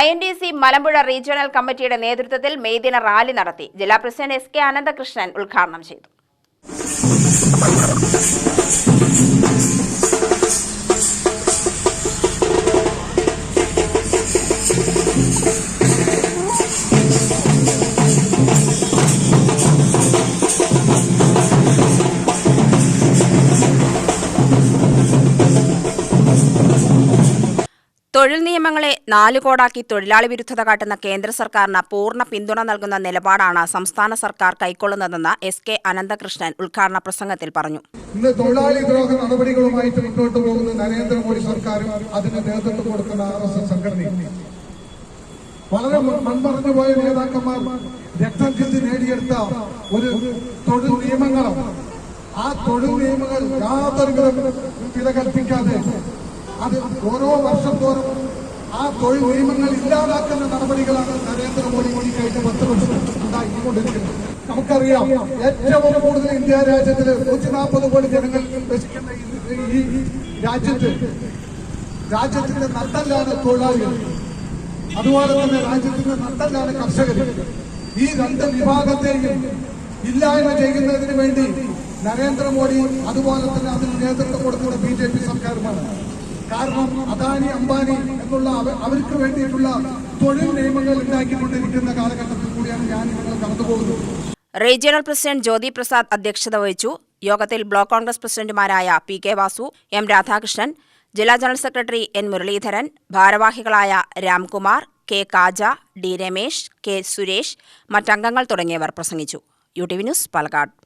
I N D C Malampuzha regional കമ്മിറ്റിയുടെ നേതൃത്വത്തിൽ മെയ്ദിന rally നടത്തി. ജില്ലാ പ്രസിഡന്റ് എസ് കെ അനന്തകൃഷ്ണൻ ഉദ്ഘാടനം ചെയ്തു. തൊഴിൽ നിയമങ്ങളെ നാലുകോടാക്കി തൊഴിലാളി വിരുദ്ധത കാട്ടുന്ന കേന്ദ്ര സർക്കാരിന് പൂർണ പിന്തുണ നൽകുന്ന നിലപാടാണ് സംസ്ഥാന സർക്കാർ കൈക്കൊള്ളുന്നതെന്ന് എസ് കെ അനന്തകൃഷ്ണൻ ഉദ്ഘാടന പ്രസംഗത്തിൽ പറഞ്ഞു. ഇന്ന് തൊഴിലാളി ദ്രോഹ നടപടികളുമായിട്ട് മുന്നോട്ട് പോകുന്ന നരേന്ദ്രമോദി സർക്കാരും അതിന് നേതൃത്വം കൊടുക്കുന്ന ആർ എസ് എസ് സംഘടനയും. വളരെ മൺമറഞ്ഞു പോയ നേതാക്കന്മാർ രക്തം ചിന്തി നേടിയെടുത്ത ഒരു തൊഴിൽ നിയമങ്ങളാണ് ആ തൊഴിൽ നിയമങ്ങൾ യാതൊരു വില കൽപ്പിക്കാതെ അത് ഓരോ വർഷം തോറും ആ തൊഴിൽ നിയമങ്ങൾ ഇല്ലാതാക്കുന്ന നടപടികളാണ് നരേന്ദ്രമോദി മോദി കഴിഞ്ഞ പത്ത് വർഷം ഉണ്ടാക്കിക്കൊണ്ടിരിക്കുന്നത് നമുക്കറിയാം ഏറ്റവും കൂടുതൽ ഇന്ത്യ രാജ്യത്തിൽ നൂറ്റി നാൽപ്പത് കോടി ജനങ്ങൾ വസിക്കുന്ന ഈ രാജ്യത്ത് രാജ്യത്തിന്റെ നട്ടല്ലാണ് തൊഴിലാളികൾ. അതുപോലെ തന്നെ രാജ്യത്തിന്റെ നട്ടല്ലാണ് കർഷകർ. ഈ രണ്ട് വിഭാഗത്തെയും ഇല്ലായ്മ ചെയ്യുന്നതിന് വേണ്ടി നരേന്ദ്രമോദി അതുപോലെ തന്നെ അതിന് നേതൃത്വം കൊടുക്കുന്ന ബി ജെ പി സർക്കാരുമാണ്. കാരണം അദാനി അംബാനി എന്നുള്ള അവ- അവർക്ക് വേണ്ടിയിട്ടുള്ള തൊഴിൽ നിയമങ്ങൾ ഉണ്ടാക്കിക്കൊണ്ടിരിക്കുന്ന കാലഘട്ടത്തിൽ കൂടിയാണ് ഞാൻ നിങ്ങൾ കടന്നുപോകുന്നത് റീജിയണൽ പ്രസിഡന്റ് ജ്യോതി പ്രസാദ് അധ്യക്ഷത വഹിച്ചു. യോഗത്തിൽ ബ്ലോക്ക് കോൺഗ്രസ് പ്രസിഡന്റുമാരായ P K Vasu M Radhakrishnan ജില്ലാ ജനറൽ സെക്രട്ടറി എൻ മുരളീധരൻ ഭാരവാഹികളായ Ramkumar K Kaja D Ramesh K Suresh മറ്റംഗങ്ങൾ തുടങ്ങിയവർ പ്രസംഗിച്ചു. U T V news Palakkad.